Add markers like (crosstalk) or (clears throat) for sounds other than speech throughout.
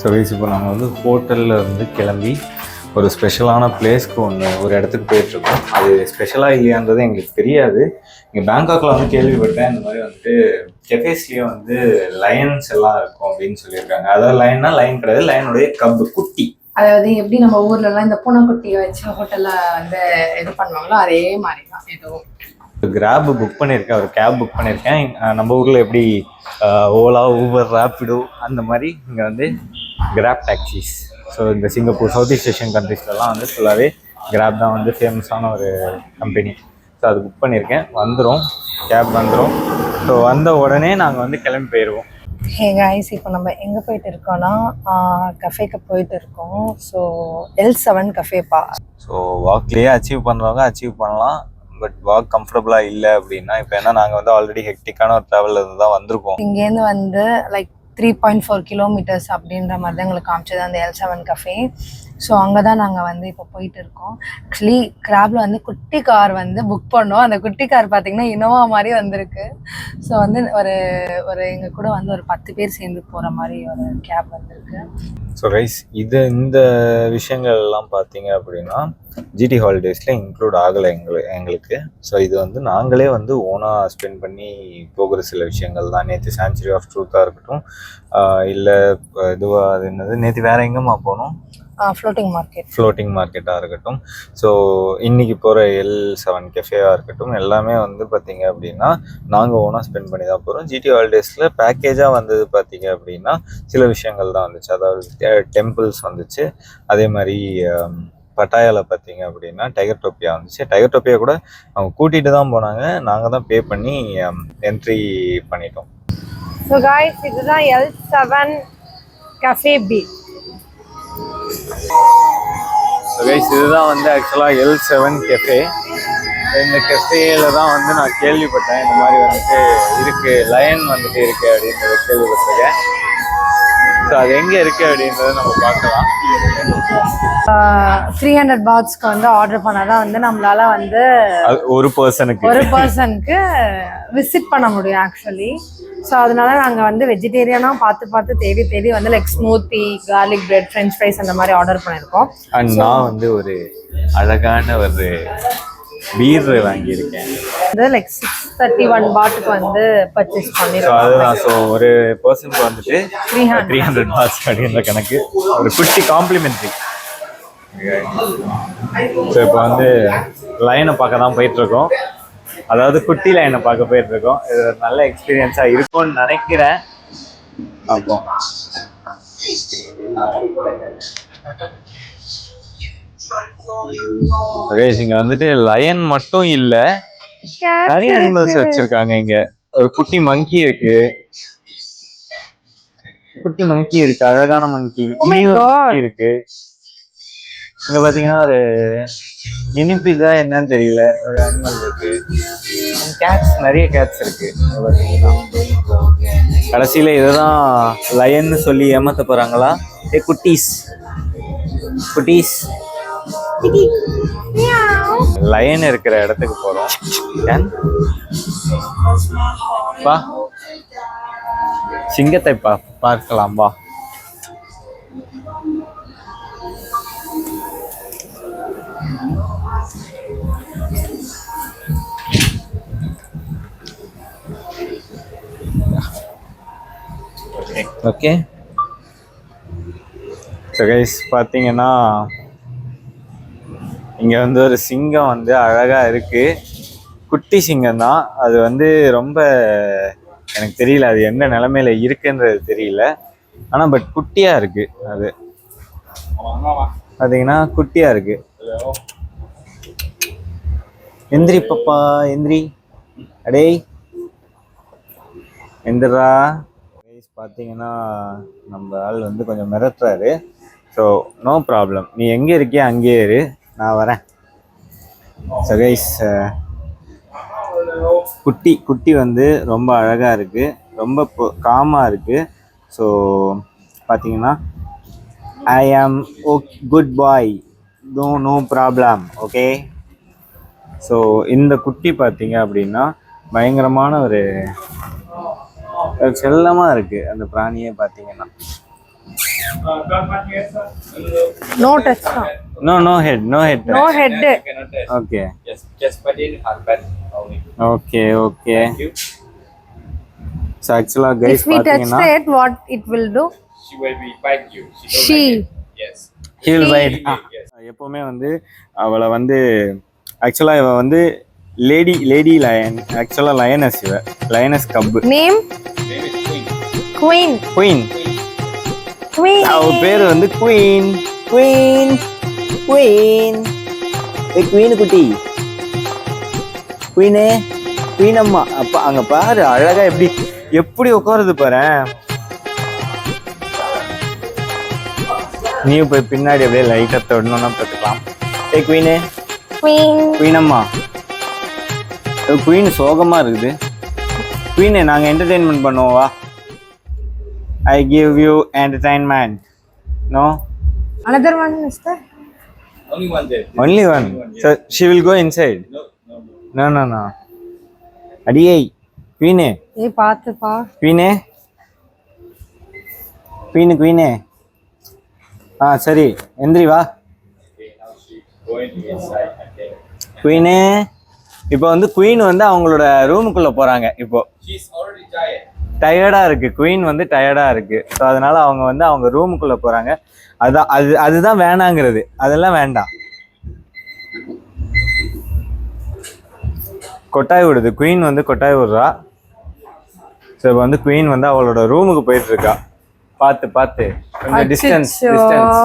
So guys இப்போ நாங்கள் வந்து ஹோட்டலில் இருந்து கிளம்பி ஒரு ஸ்பெஷலான பிளேஸ்க்கு ஒன்று ஒரு இடத்துக்கு போயிட்டுருக்கோம் அது ஸ்பெஷலாக இல்லையான்றது எங்களுக்கு தெரியாது. இங்கே பேங்காக்ல வந்து கேள்விப்பட்டேன் இந்த மாதிரி வந்துட்டு கெஃபேஸ்லேயே வந்து லயன்ஸ் எல்லாம் இருக்கும் அப்படின்னு சொல்லியிருக்காங்க. அதாவது லைன்னா லைன் கிடையாது லைனுடைய கப்பு குட்டி. அதாவது எப்படி நம்ம ஊர்ல எல்லாம் இந்த பூனைக்குட்டியை வச்சு ஹோட்டல்ல வந்து இது பண்ணுவாங்களோ அதே மாதிரி தான் எதுவும் கிராப் புக் பண்ணியிருக்கேன் ஒரு கேப் புக் பண்ணியிருக்கேன். நம்ம ஊரில் எப்படி ஓலா ஊபர் ரேப்பிடோ அந்த மாதிரி இங்கே வந்து கிராப் டாக்ஸிஸ் ஸோ இந்த சிங்கப்பூர் சவுத் ஈஸ்ட் ஏஷியன் கண்ட்ரீஸ்லலாம் வந்து ஃபுல்லாகவே கிராப் தான் வந்து ஃபேமஸான ஒரு கம்பெனி ஸோ அது புக் பண்ணியிருக்கேன். வந்துடும் கேப் வந்துடும் ஸோ வந்த உடனே நாங்கள் வந்து கிளம்பி போயிடுவோம் ஹே காய்ஸ் இப்போ நம்ம எங்கே போயிட்டு இருக்கோம்னா கஃபேக்கு போயிட்டு இருக்கோம். ஸோ எல் செவன் கஃபேப்பா ஸோ வாக்லேயே அச்சீவ் பண்ணுறவங்க அச்சீவ் பண்ணலாம். பட் வாக் கம்ஃபர்டபுளாக இல்லை அப்படின்னா இப்போ ஏன்னா நாங்கள் வந்து ஆல்ரெடி ஹெக்டிக்கான ஒரு ட்ராவலில் இருந்து தான் வந்திருக்கோம். இங்கேருந்து வந்து like three point four kilometres அப்படின்ற மாதிரி தான் எங்களுக்கு காமிச்சது அந்த எல் செவன் கஃபே ஸோ அங்கே தான் நாங்கள் வந்து இப்போ போயிட்டு இருக்கோம் ஆக்சுவலி கிராப்ல வந்து குட்டி கார் வந்து புக் பண்ணோம். அந்த குட்டி கார் பார்த்தீங்கன்னா இனோவா மாதிரி வந்திருக்கு. ஸோ வந்து ஒரு ஒரு எங்கள் கூட வந்து ஒரு பத்து பேர் சேர்ந்து போகிற மாதிரி ஒரு கேப் வந்திருக்கு. ஸோ ரைஸ் இது இந்த விஷயங்கள் எல்லாம் பார்த்தீங்க அப்படின்னா ஜிடி ஹாலிடேஸில் இன்க்ளூட் ஆகலை எங்களு எங்களுக்கு. ஸோ இது வந்து நாங்களே வந்து ஓனாக ஸ்பெண்ட் பண்ணி போகிற சில விஷயங்கள் தான். நேற்று சான்ச்சுரி ஆஃப் ட்ரூத்தாக இருக்கட்டும் இல்லை இதுவாக அது என்னது? நேற்று வேறு எங்கேம்மா போனோம்? ஃப்ளோட்டிங் மார்க்கெட் ஃப்ளோட்டிங் மார்க்கெட்டாக இருக்கட்டும். ஸோ இன்னைக்கு போகிற எல் செவன் கெஃபேவாக இருக்கட்டும் எல்லாமே வந்து பார்த்தீங்க அப்படின்னா நாங்கள் ஓனாக ஸ்பெண்ட் பண்ணி தான் போகிறோம் ஜிடி ஹாலிடேஸில் பேக்கேஜாக வந்தது பார்த்தீங்க அப்படின்னா சில விஷயங்கள் தான் வந்துச்சு. அதாவது டெம்பிள்ஸ் வந்துச்சு. அதே மாதிரி ஹம், பட்டாயால பார்த்தீங்க அப்படின்னா டைகர் டோப்பியா வந்துச்சு. டைகர் டோப்பியா கூட அவங்க கூட்டிகிட்டு தான் போனாங்க. நாங்கள் தான் பே பண்ணி என்ட்ரி பண்ணிட்டோம். ஸோ காய்ஸ் இதுதான் L seven cafe B so guys இதுதான் வந்து ஆக்சுவலாக எல் செவன் கெஃபே இந்த கெஃபேல தான் வந்து நான் கேள்விப்பட்டேன் இந்த மாதிரி வந்துட்டு இருக்கு லயன் வந்துட்டு இருக்கு அப்படின்றத கேள்விப்பட்டிருக்கேன். ஸோ அது எங்கே இருக்கு அப்படின்றத நம்ம பார்க்கலாம். த்ரீ ஹண்ட்ரட் பாட்ஸ்க்கு வந்து ஆர்டர் பண்ணாதான் வந்து நம்மளால வந்து ஒரு பர்சனுக்கு ஒரு பர்சனுக்கு விசிட் பண்ண முடியும் ஆக்சுவலி ஸோ அதனால நாங்கள் வந்து வெஜிடேரியனாக பார்த்து பார்த்து தேடி தேடி வந்து like smoothie garlic bread French fries அந்த மாதிரி ஆர்டர் பண்ணியிருக்கோம். அண்ட் நான் வந்து ஒரு அழகான ஒரு பீர் வாங்கியிருக்கேன். வந்து லைக் சிக்ஸ் தேர்ட்டி ஒன் பாட்டுக்கு வந்து பர்ச்சேஸ் ஸோ பண்ணியிருக்கோம் அதுதான். ஸோ ஒரு பர்சனுக்கு வந்துட்டு three hundred three hundred baht அப்படின்ற கணக்கு. ஒரு குட்டி காம்ப்ளிமெண்ட்ரி ஸோ இப்போ வந்து லைனை பார்க்க தான் போயிட்டு இருக்கோம் அதாவது குட்டி லைனை பார்க்க போயிட்டு இருக்கோம் இது ஒரு நல்ல எக்ஸ்பீரியன்ஸாக இருக்கும்னு நினைக்கிறேன். அப்போ ரேஸ் இங்க வந்துட்டு லயன் மட்டும் இல்ல. நிறைய அனிமல்ஸ் வச்சிருக்காங்க இங்க. ஒரு குட்டி மங்கி இருக்கு. குட்டி மங்கி இருக்கு அழகான மங்கி God. இருக்கு. இங்க பாத்தீங்கன்னா ஒரு இனிப்பிதா என்னன்னு தெரியல ஒரு அனிமல் இருக்கு. கேட்ஸ் நிறைய கேட்ஸ் இருக்கு. கடைசியில இதுதான் லயன்னு சொல்லி ஏமாத்த போறாங்களா? ஏ குட்டீஸ். குட்டீஸ். லயன் இருக்கிற இடத்துக்கு போறோம். ஏன்? பா. சிங்கத்தை பா பார்க்கலாம் வா. ஓகே ஸோ கைஸ் பார்த்தீங்கன்னா இங்கே வந்து ஒரு சிங்கம் வந்து அழகாக இருக்குது குட்டி சிங்கம் தான் அது வந்து ரொம்ப எனக்கு தெரியல அது எந்த நிலமையில இருக்குன்றது தெரியல. ஆனால் பட் குட்டியாக இருக்குது அது. பார்த்தீங்கன்னா குட்டியாக இருக்குது எந்திரி பாப்பா எந்திரி. அடேய். எந்திரா. பார்த்தீங்கன்னா நம்ம ஆள் வந்து கொஞ்சம் மிரட்டுறாரு. ஸோ நோ ப்ராப்ளம் நீ எங்கே இருக்கியா அங்கேயே இரு. நான் வரேன். ஸோ கைஸ் uh, குட்டி குட்டி வந்து ரொம்ப அழகாக இருக்குது ரொம்ப காமாக இருக்குது ஸோ பார்த்தீங்கன்னா I am oh good boy no no problem okay so இந்த குட்டி பார்த்தீங்க அப்படின்னா பயங்கரமான ஒரு ஒரு செல்லமாக இருக்குது அந்த பிராணியே பார்த்தீங்கன்னா நோ டச் தான் no no head no head no head okay Just, just put in her bed only. Okay okay Thank you. So ஆக்சுவலாக கைஸ் இஃப் வி டச் பார்த்தீங்கன்னா it what it will do She will be bite you. She don't She. like it. Yes. Heel bite Yes. எப்போவுமே வந்து அவளை வந்து ஆக்சுவலாக இவ வந்து lady lady lion ஆக்சுவலாக லயனஸ் இவ lioness cub name Name is Queen. Queen queen queen அவ பேர் வந்து குயின் குயின் குயின் ஏ குயின் குட்டி. குயினே குயின் அம்மா. அப்பா அங்க பாரு அழகா எப்படி எப்படி உட்காருது பாரு. நீ போய் பின்னாடி அப்படியே லைட்டா தொடணும்னா பார்த்துக்கலாம். ஏ. குயினே குயின் அம்மா. குயின் சோகமா இருக்குது. குயினே நாங்க என்டர்டெயின்மெண்ட் பண்ணுவோம் வா. I give you entertainment no another one is there Only one there. Only one so she will go inside No, no, no. no no no அடியே குயினே ஏய் பாத்துப்பா குயினே குயினு குயினே ஆ சரி எந்திரி வா. குயினே இப்போ வந்து குயின் வந்து அவங்களோட ரூமுக்குள்ள போறாங்க இப்போ She's already tired. டயர்டா இருக்கு. குயின் வந்து டயர்டா இருக்கு. ஸோ அதனால அவங்க வந்து அவங்க ரூமுக்குள்ள போறாங்க. அதான் அது அதுதான் வேணாங்கிறது. அதெல்லாம் வேண்டாம். கொட்டாய் விடுது. குயின் வந்து கொட்டாய் விடுறா. ஸோ இப்போ வந்து குயின் வந்து அவளோட ரூமுக்கு போயிட்டு இருக்கா. பார்த்து பார்த்து. கொஞ்சம் டிஸ்டன்ஸ். டிஸ்டன்ஸ்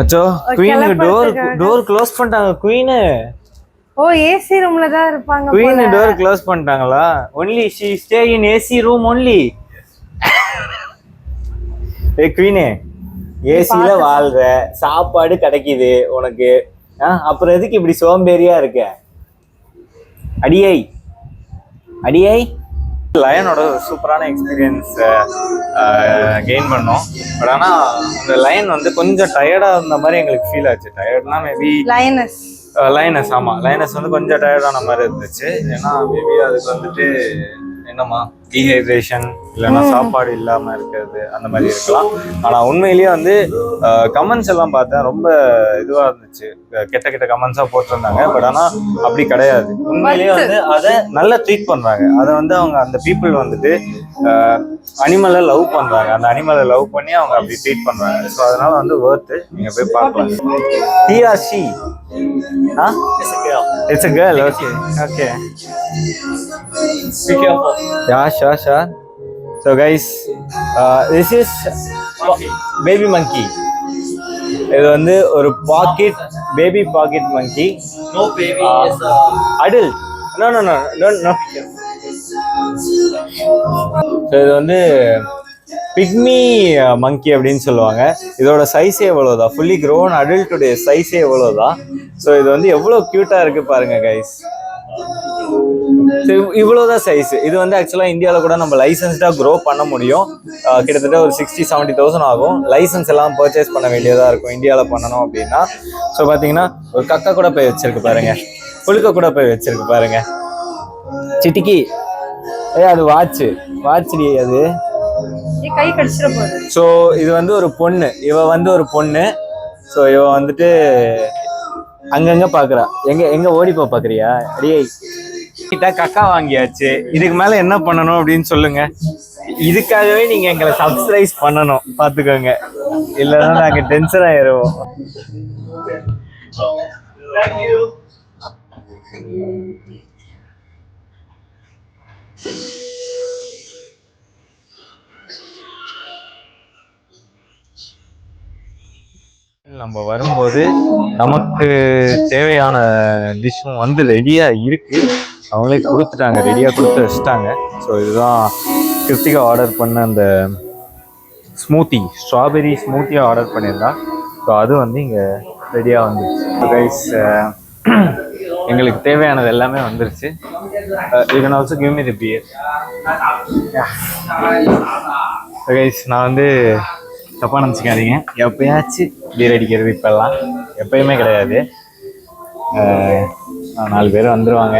அச்சோ குயினுக்கு டோர். டோர் க்ளோஸ் பண்ணிட்டாங்க. குயினு ஓ ஏசி ரூம்ல தான் இருப்பாங்க குயின். டோர் க்ளோஸ் பண்ணிட்டாங்களா? Only she stay in AC room only ஏ குயினே ஏசில வாழ்ற. சாப்பாடு கிடைக்குது உனக்கு. அப்புறம் எதுக்கு இப்படி சோம்பேறியா இருக்க? அடியை. அடியை. லயனோட சூப்பரான எக்ஸ்பீரியன்ஸ் கெயின் பண்ணோம். பட் ஆனால் அந்த லயன் வந்து கொஞ்சம் டயர்டாக இருந்த மாதிரி எங்களுக்கு ஃபீல் ஆச்சு. டயர்ட்னா மேபி லயனஸ் லைனஸ் ஆமாம் லைனஸ் வந்து கொஞ்சம் டயர்டான மாதிரி இருந்துச்சு. ஏன்னா மேபி அதுக்கு வந்துட்டு என்னம்மா? டீஹைட்ரேஷன் இல்லைன்னா சாப்பாடு இல்லாமல் இருக்கிறது அந்த மாதிரி இருக்கலாம். ஆனால் உண்மையிலேயே வந்து கமெண்ட்ஸ் எல்லாம் பார்த்தேன் ரொம்ப இதுவாக இருந்துச்சு. கெட்ட கெட்ட கமெண்ட்ஸாக போட்டிருந்தாங்க. பட் ஆனால் அப்படி கிடையாது. உண்மையிலேயே வந்து அதை நல்லா ட்ரீட் பண்ணுறாங்க அதை வந்து அவங்க அந்த பீப்புள் வந்துட்டு அனிமலை லவ் பண்ணுறாங்க அந்த அனிமலை லவ் பண்ணி அவங்க அப்படி ட்ரீட் பண்ணுறாங்க ஸோ அதனால வந்து ஒர்த்து நீங்கள் போய் பார்க்கலாம். She Huh? It's a girl. Okay. Okay. Be careful. Yeah, sure, sure. So, guys, uh, this is baby monkey. இது வந்து ஒரு pocket baby pocket monkey No baby Ah. is a adult no no no no no so இது வந்து பிக்மி மங்கி uh, அப்படின்னு சொல்லுவாங்க. இதோட சைஸே எவ்வளோதான் fully grown அடல்ட்டுடைய சைஸே எவ்வளோதான் ஸோ இது வந்து எவ்வளோ க்யூட்டாக இருக்கு பாருங்க கைஸ் இவ்வளோதான் சைஸ் இது வந்து ஆக்சுவலாக இந்தியாவில் கூட நம்ம லைசன்ஸ்டாக க்ரோ பண்ண முடியும். Uh, கிட்டத்தட்ட ஒரு சிக்ஸ்டி செவன்ட்டி தௌசண்ட் ஆகும். லைசன்ஸ் எல்லாம் பர்ச்சேஸ் பண்ண வேண்டியதாக இருக்கும். இந்தியாவில் பண்ணணும் அப்படின்னா. ஸோ பார்த்தீங்கன்னா ஒரு கக்கா கூட போய் வச்சிருக்கு பாருங்க. புழுக்க கூட போய் வச்சிருக்கு பாருங்க. சிட்டிக்கி. ஏ அது வாட்ச் வாட்ச்டி அது. ஏய், கை கடிச்சிட போகுது. ஸோ இது வந்து ஒரு பொண்ணு. இவ வந்து ஒரு பொண்ணு. ஸோ இவ வந்துட்டு அங்கங்க பாக்குறா. எங்க எங்க ஓடி போ பாக்குறியா? அடியே. கிட்ட கக்கா வாங்கியாச்சு. இதுக்கு மேல என்ன பண்ணணும் அப்படின்னு சொல்லுங்க. இதுக்காகவே நீங்க எங்களை சப்ஸ்கிரைஸ் பண்ணணும். பாத்துக்கோங்க. இல்லைன்னா நாங்க டென்ஷன் ஆயிருவோம். நம்ம வரும்போது நமக்கு தேவையான டிஷ்ஷும் வந்து ரெடியாக இருக்குது அவங்களே கொடுத்துட்டாங்க ரெடியாக கொடுத்து வச்சுட்டாங்க. ஸோ இதுதான் கிருத்திகா ஆர்டர் பண்ண அந்த ஸ்மூத்தி ஸ்ட்ராபெரி ஸ்மூத்தியாக ஆர்டர் பண்ணியிருந்தான் ஸோ அது வந்து இங்கே ரெடியாக வந்துருச்சு. கைஸ் எங்களுக்கு தேவையானது எல்லாமே வந்துருச்சு. You can also give me the beer guys நான் வந்து தப்பாக நினச்சிக்காதீங்க. எப்பயாச்சும் பீர் அடிக்கிறது இப்போல்லாம். எப்பயுமே கிடையாது. நாலு பேர் வந்துருவாங்க.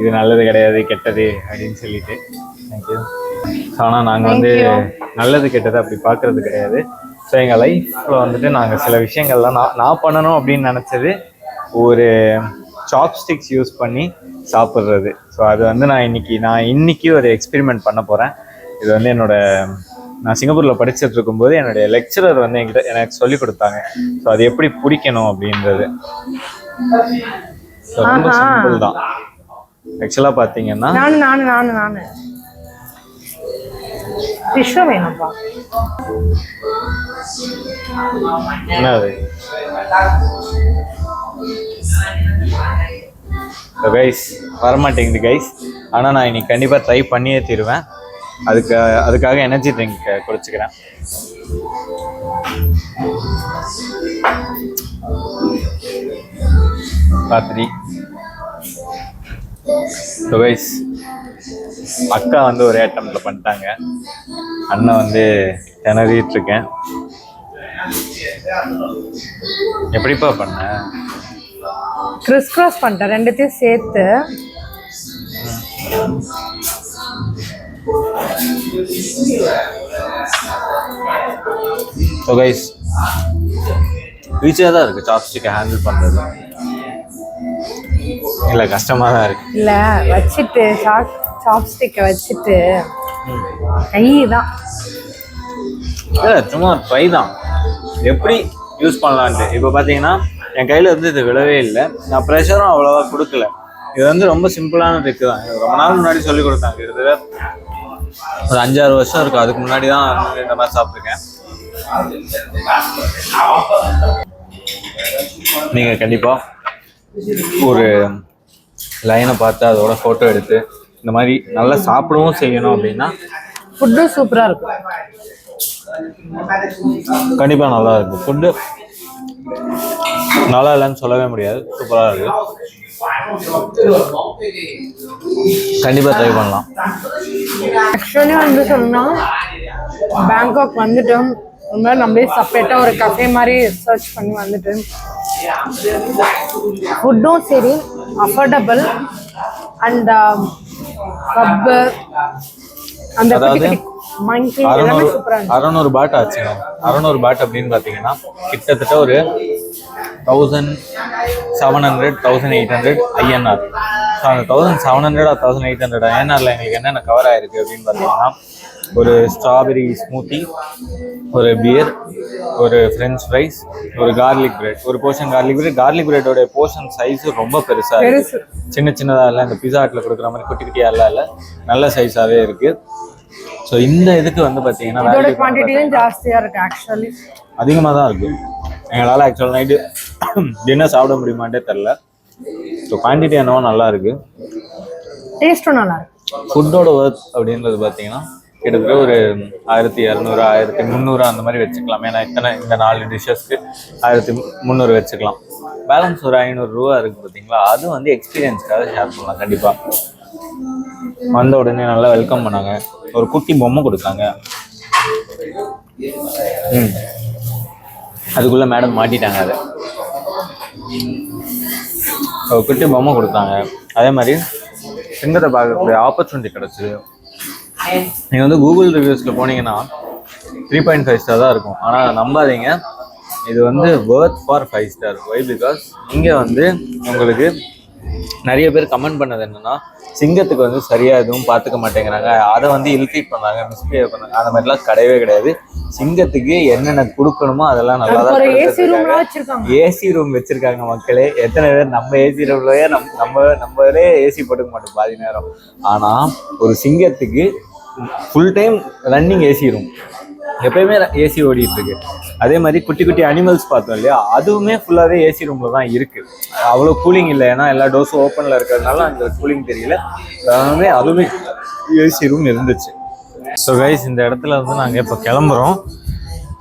இது நல்லது கிடையாது கெட்டது அப்படின்னு சொல்லிட்டு. தேங்க்யூ ஆனால் நாங்கள் வந்து நல்லது கெட்டது அப்படி பார்க்கறது கிடையாது. ஸோ எங்கள் லைஃப்பில் வந்துட்டு நாங்கள் சில விஷயங்கள்லாம் நான் நான் பண்ணணும் அப்படின்னு நினச்சது ஒரு சாப்ஸ்டிக்ஸ் யூஸ் பண்ணி சாப்பிட்றது. ஸோ அது வந்து நான் இன்னைக்கு நான் இன்னைக்கு ஒரு எக்ஸ்பெரிமெண்ட் பண்ண போகிறேன் இது வந்து என்னோட நான் சிங்கப்பூரில் படிச்சுட்டு இருக்கும்போது என்னுடைய லெக்சரர் வந்து என்கிட்ட எனக்கு சொல்லி கொடுத்தாங்க. ஸோ அது எப்படி பிடிக்கணும் அப்படின்றது. ரொம்ப. சிம்பிள் தான். ஆக்சுவலாக பார்த்தீங்கன்னா நானு நானு நானு நானு. வேணும்ப்பா கைஸ் வரமாட்டேங்குது கைஸ் ஆனால் நான் இன்னைக்கு கண்டிப்பாக ட்ரை பண்ணியே தீருவேன். அதுக்கு அதுக்காக எனர்ஜி ட்ரிங்க் குடிச்சுக்கிறேன். ராத்திரி. கைஸ் அக்கா வந்து ஒரே அட்டம்ல பண்ணிட்டாங்க. அண்ணன் வந்து திணறிட்டு இருக்கேன். எப்படிப்பா பண்ண? கிறிஸ் கிராஸ் பண்ணிட்டேன். ரெண்டுத்தையும் சேர்த்து. ஸோ கைஸ் ஈஸியாக தான் இருக்குது சாப்ஸ்டிக்கை ஹேண்டில் பண்ணுறது இல்லை கஷ்டமாக தான் இருக்குது இல்ல வச்சுட்டு சாப் சாப்ஸ்டிக்கை வச்சுட்டு கை தான் இல்லை சும்மா ட்ரை தான். எப்படி யூஸ் பண்ணலான்ட்டு. இப்போ பார்த்தீங்கன்னா என் கையில் வந்து இது விழவே இல்லை. நான் ப்ரெஷரும் அவ்வளோவா கொடுக்கல. இது வந்து ரொம்ப சிம்பிளான ட்ரிக்கு தான். ரொம்ப நாள் முன்னாடி சொல்லி கொடுத்தாங்க இது ஒரு அஞ்சாறு வருஷம் இருக்கும். அதுக்கு முன்னாடி தான் இந்த மாதிரி சாப்பிட்ருக்கேன் நீங்கள் கண்டிப்பாக ஒரு லைனை பார்த்து அதோட ஃபோட்டோ எடுத்து இந்த மாதிரி நல்லா சாப்பிடவும் செய்யணும் அப்படின்னா ஃபுட்டும் சூப்பரா இருக்கும். கண்டிப்பாக நல்லா இருக்கு ஃபுட்டு நல்லா இல்லைன்னு சொல்லவே முடியாது. சூப்பராக இருக்கு. கண்டிப்பாக ட்ரை பண்ணலாம். ஆக்சுவலி வந்து சொல்லணும்னா பேங்காக் வந்துட்டோம். இந்த மாதிரி நம்மளே செப்பரேட்டாக ஒரு கஃபே மாதிரி சர்ச் பண்ணி வந்துட்டு ஃபுட்டும் சரி அஃபோர்டபுள் அண்ட் பப்பு அந்த அறநூறு பாட் ஆச்சுங்க. அறநூறு பாட் அப்படின்னு பார்த்தீங்கன்னா கிட்டத்தட்ட ஒரு thousand seven hundred thousand eight hundred INR so அந்த thousand seven hundred or thousand eight hundred ஐஎன்ஆரில் எங்களுக்கு என்னென்ன கவர் ஆயிருக்கு அப்படின்னு பார்த்தீங்கன்னா ஒரு ஸ்ட்ராபெரி ஸ்மூத்தி ஒரு பியர் ஒரு ஃப்ரெஞ்ச் ஃப்ரைஸ் ஒரு கார்லிக் பிரெட் ஒரு போர்ஷன் கார்லிக் பிரெட் கார்லிக் பிரெட்டோட போர்ஷன் சைஸ் ரொம்ப பெருசாக இருக்கு. பெருசு. சின்ன சின்னதாக இல்லை இந்த பிஸா ஹட்டில் கொடுக்குற மாதிரி குட்டி குட்டியாக இல்லை. நல்ல சைஸாகவே இருக்குது ஸோ இந்த இதுக்கு வந்து பார்த்தீங்கன்னா அதிகமாக தான் இருக்குது எங்களால் ஆக்சுவல் நைட்டு (clears throat) டின்னர் சாப்பிட முடியுமாட்டே தெரில ஸோ குவான்டிட்டி என்னவோ நல்லா இருக்கு. டேஸ்ட்டும் நல்லா இருக்கு. ஃபுட்டோட ஒர்த் அப்படின்றது பார்த்தீங்கன்னா கிட்டத்தட்ட ஒரு ஆயிரத்தி இரநூறு ஆயிரத்தி முந்நூறு அந்த மாதிரி வச்சுக்கலாம். ஏன்னா இத்தனை இந்த நாலு டிஷ்ஷஸ்க்கு ஆயிரத்தி முந்நூறு வச்சுக்கலாம். பேலன்ஸ் ஒரு ஐநூறுரூவா இருக்குது பார்த்தீங்களா? அது வந்து எக்ஸ்பீரியன்ஸ்க்காக ஷேர் பண்ணலாம் கண்டிப்பாக வந்த உடனே நல்லா வெல்கம் பண்ணாங்க. ஒரு குட்டி பொம்மை கொடுத்தாங்க. ம். அதுக்குள்ளே மேடம் மாட்டிட்டாங்க அதை. குட்டி பொம்மை கொடுத்தாங்க. அதே மாதிரி சிங்கத்தை பார்க்கக்கூடிய ஆப்பர்ச்சுனிட்டி கிடச்சிது நீங்கள் வந்து கூகுள் ரிவ்யூஸில் போனீங்கன்னா த்ரீ பாயிண்ட் ஃபைவ் ஸ்டார் தான் இருக்கும். ஆனால் நம்பாதீங்க. இது வந்து worth for five star why because இங்கே வந்து உங்களுக்கு நிறைய பேர் கமெண்ட் பண்ணது என்னன்னா சிங்கத்துக்கு வந்து சரியா எதுவும் பார்த்துக்க மாட்டேங்கிறாங்க. அதை வந்து இல்ட்ரீட் பண்ணாங்க மிஸ்பிஹேவ் பண்ணாங்க. அந்த மாதிரிலாம் கிடையவே கிடையாது. சிங்கத்துக்கு என்னென்ன கொடுக்கணுமோ அதெல்லாம் நல்லா தான் ஏசி ரூம் வச்சிருக்காங்க. மக்களே. எத்தனை பேர் நம்ம ஏசி ரூம்லயே நம் நம்ம நம்மளே ஏசி போட்டுக்க மாட்டோம் பாதி நேரம். ஆனா ஒரு சிங்கத்துக்கு full time running AC room எப்பயுமே ஏசி ஓடிட்டு இருக்கு. அதே மாதிரி குட்டி குட்டி அனிமல்ஸ் பார்த்தோம் இல்லையா? அதுவுமே ஃபுல்லாகவே ஏசி ரூமில் தான் இருக்குது அவ்வளோ கூலிங் இல்லை. ஏன்னா எல்லா டோஸும் ஓப்பனில் இருக்கிறதுனால அங்கே கூலிங் தெரியல. அதுவுமே அதுவுமே ஏசி ரூம் இருந்துச்சு. ஸோ கைஸ் இந்த இடத்துல இருந்து நாங்கள் இப்போ கிளம்புறோம்.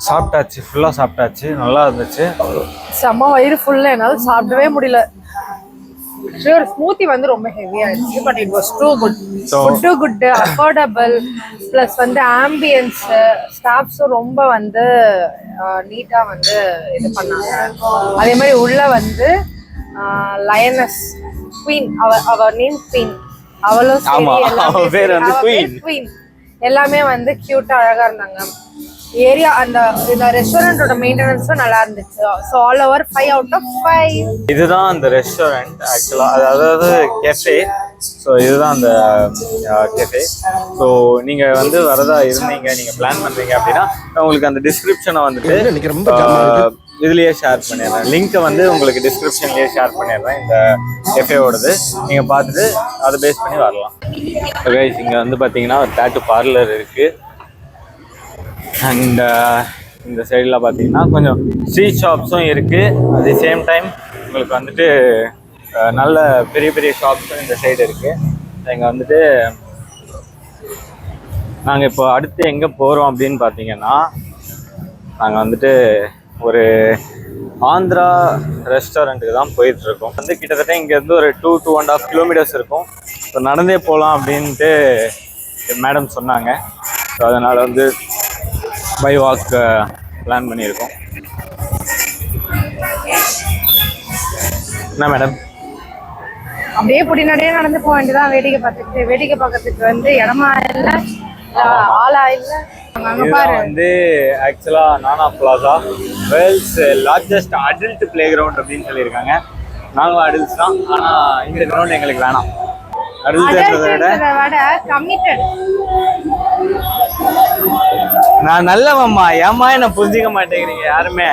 சாப்பிட்டாச்சு. ஃபுல்லாக சாப்பிட்டாச்சு. நல்லா இருந்துச்சு. செம்ம வயிறு ஃபுல்லாக என்னால் சாப்பிடவே முடியல. ஒரு ஸ்மூத்தி வந்து ரொம்ப ஹெவியா இருந்துச்சு but it was too good food good affordable plus வந்து ஆம்பியன்ஸ் ஸ்டாஃப்ஸும் ரொம்ப வந்து நீட்டா வந்து இது பண்ணாங்க. அதே மாதிரி உள்ள வந்து லயனஸ் குவீன் அவ அவ நேம் குவீன் அவளும் சரி எல்லாமே. குவீன் எல்லாமே வந்து க்யூட்டாக அழகாக இருந்தாங்க. ஏரியா அந்த இந்த ரெஸ்டாரண்ட்டோட மெயின்டெனன்ஸும் நல்லா இருந்துச்சு. So all over five out of five இதுதான் அந்த ரெஸ்டாரண்ட் ஆக்சுவலாக அதாவது கெஃபே ஸோ இதுதான் அந்த கெஃபே ஸோ நீங்கள் வந்து வரதா இருந்தீங்க நீங்கள் பிளான் பண்ணுறீங்க அப்படின்னா உங்களுக்கு அந்த டிஸ்கிரிப்ஷனை வந்துட்டு இதுலயே ஷேர் பண்ணிடுறேன். லிங்க்கை வந்து உங்களுக்கு டிஸ்கிரிப்ஷன்லயே ஷேர் பண்ணிடுறேன் இந்த கெஃபேவோடது நீங்கள் பார்த்துட்டு அதை பேஸ் பண்ணி வரலாம். கைஸ் இங்கே வந்து பார்த்தீங்கன்னா ஒரு டேட்டு பார்லர் இருக்குது அண்ட் இந்த சைடில் பார்த்தீங்கன்னா கொஞ்சம் ஸ்ட்ரீட் ஷாப்ஸும் இருக்குது அட் தி சேம் டைம் உங்களுக்கு வந்துட்டு நல்ல பெரிய பெரிய ஷாப்ஸும் இந்த சைடு இருக்குது இங்கே வந்துட்டு நாங்கள் இப்போ அடுத்து எங்கே போகிறோம் அப்படின்னு பார்த்தீங்கன்னா நாங்கள் வந்துட்டு ஒரு ஆந்திரா ரெஸ்டாரண்ட்டுக்கு தான் போயிட்டுருக்கோம் வந்து கிட்டத்தட்ட இங்கேருந்து ஒரு two two and half kilometres இருக்கும். ஸோ நடந்தே போகலாம் அப்படின்ட்டு மேடம் சொன்னாங்க. ஸோ அதனால் வந்து பை வாக் பிளான் பண்ணியிருக்கோம். என்ன மேடம் அப்படியே பொடிநடையே நடந்து போக வேண்டியதான் வேடிக்கை பார்த்துட்டு வேடிக்கை பார்க்கறதுக்கு வந்து இடமா இல்லை ஆளா இல்லை. வந்து actually Nana Plaza world's largest adult playground அப்படின்னு சொல்லியிருக்காங்க. நாங்களும் அடல்ட்ஸ் தான். ஆனா இந்த கிரவுண்ட் எங்களுக்கு வேணாம். நான் நல்லவம்மா ஏம்மா என்ன புரிஞ்சிக்க மாட்டேங்கிறீங்க? யாருமே?